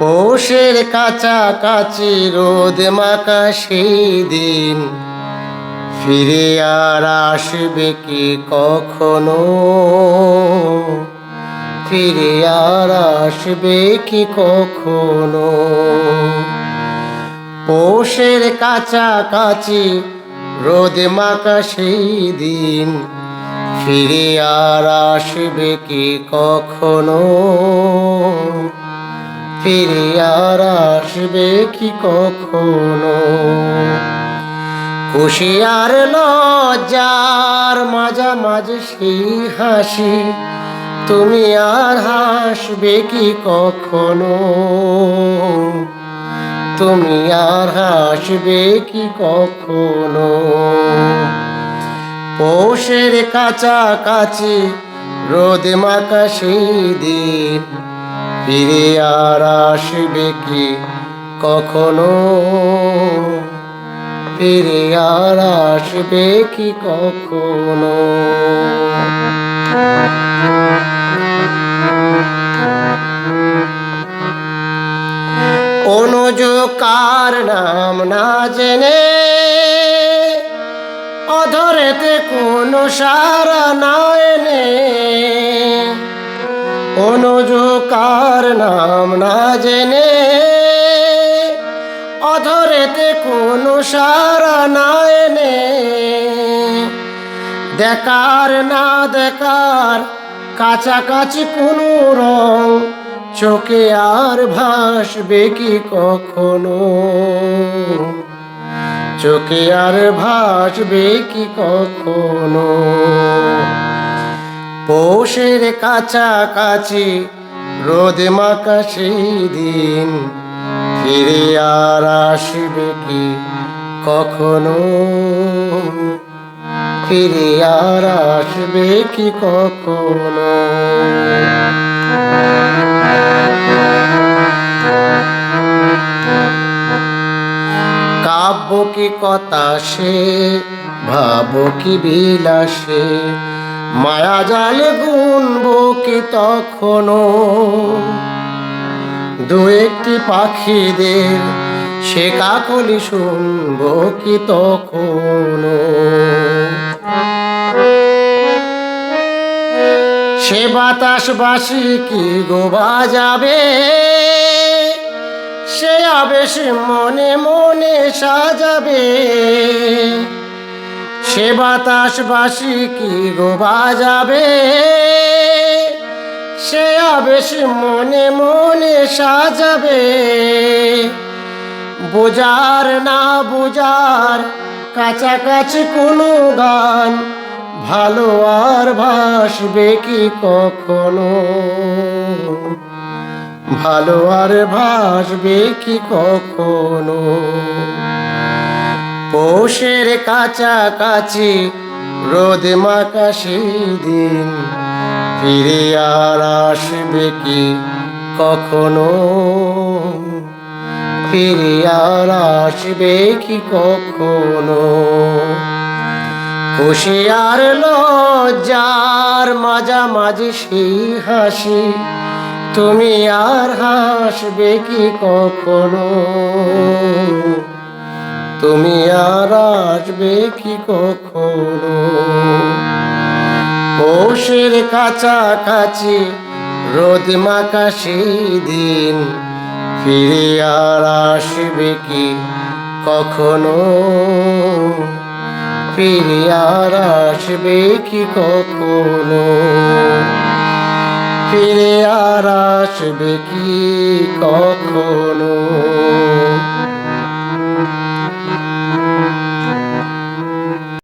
পৌষের কাছাকাছি রোদ মাকা সেই দিন। ফিরে আর আসবে কি কখনো? ফিরে আর আসবে কি কখনো? পৌষের কাছাকাছি রোদ মাকা সেই দিন। ফিরে আর আসবে কি কখনো? ফিরে আর আসবে কি কখনো? খুশি আর লজ্জার মাঝামাঝি সেই হাসি, তুমি আর হাসবে কি কখনো? তুমি আর হাসবে কি কখনো? পৌষের কাছাকাছি রোদ মাকা সেই দিন ফিরে আর আসবে কি কখনো? ফিরে আর আসবে কি কখনো? অনুযোকার নাম না জেনে অধরেতে কোনো সারা না এনে অনুযোকার নাম না জেনে অধরেতে কোনো সারা না এনে। দেখার না দেখার কাছাকাছি কোনো রং চোখে আর ভাসবে কি কখনো? চোখে আর ভাসবে কি কখনো? পৌষের কাছাকাছি রোদ মাকা সেই দিন। ফিরে আর আসবে কি কখনো? ফিরে আর আসবে কি কখনো? কাব্য কি কথা সে, ভাব কি বিলাসে? মায়া জালে গুনব কি তখনো? দু একটি পাখিদের সে কাকলি শুনব কি তখনো? সে বাতাস বাসি কি গোবা যাবে সে আবেশ মনে মনে সাজাবে। সে বাতাস বাসি কি গো বাজাবে? সে আবেশ মনে মনে সাজাবে। বোঝার না বোঝার কাছাকাছি কোনো গান ভালো আর ভাসবে কি কখনো? ভালো আর ভাসবে কি কখনো? পৌষের কাছাকাছি রোদ মাকা দিন। ফিরে আর আসবে কি কখনো? ফিরে আর আসবে কি কখনো? খুশি আর লজ্জার মাঝামাঝি সেই হাসি, তুমি আর হাসবে কি কখনো? তুমি আর আসবে কি কখনো? পৌষের কাছাকাছি, রোদ মাকা দিন, ফিরে আর আসবে কি কখনো? ফিরে আর আসবে কি কখনো? ফিরে আর আসবে কি কখনো?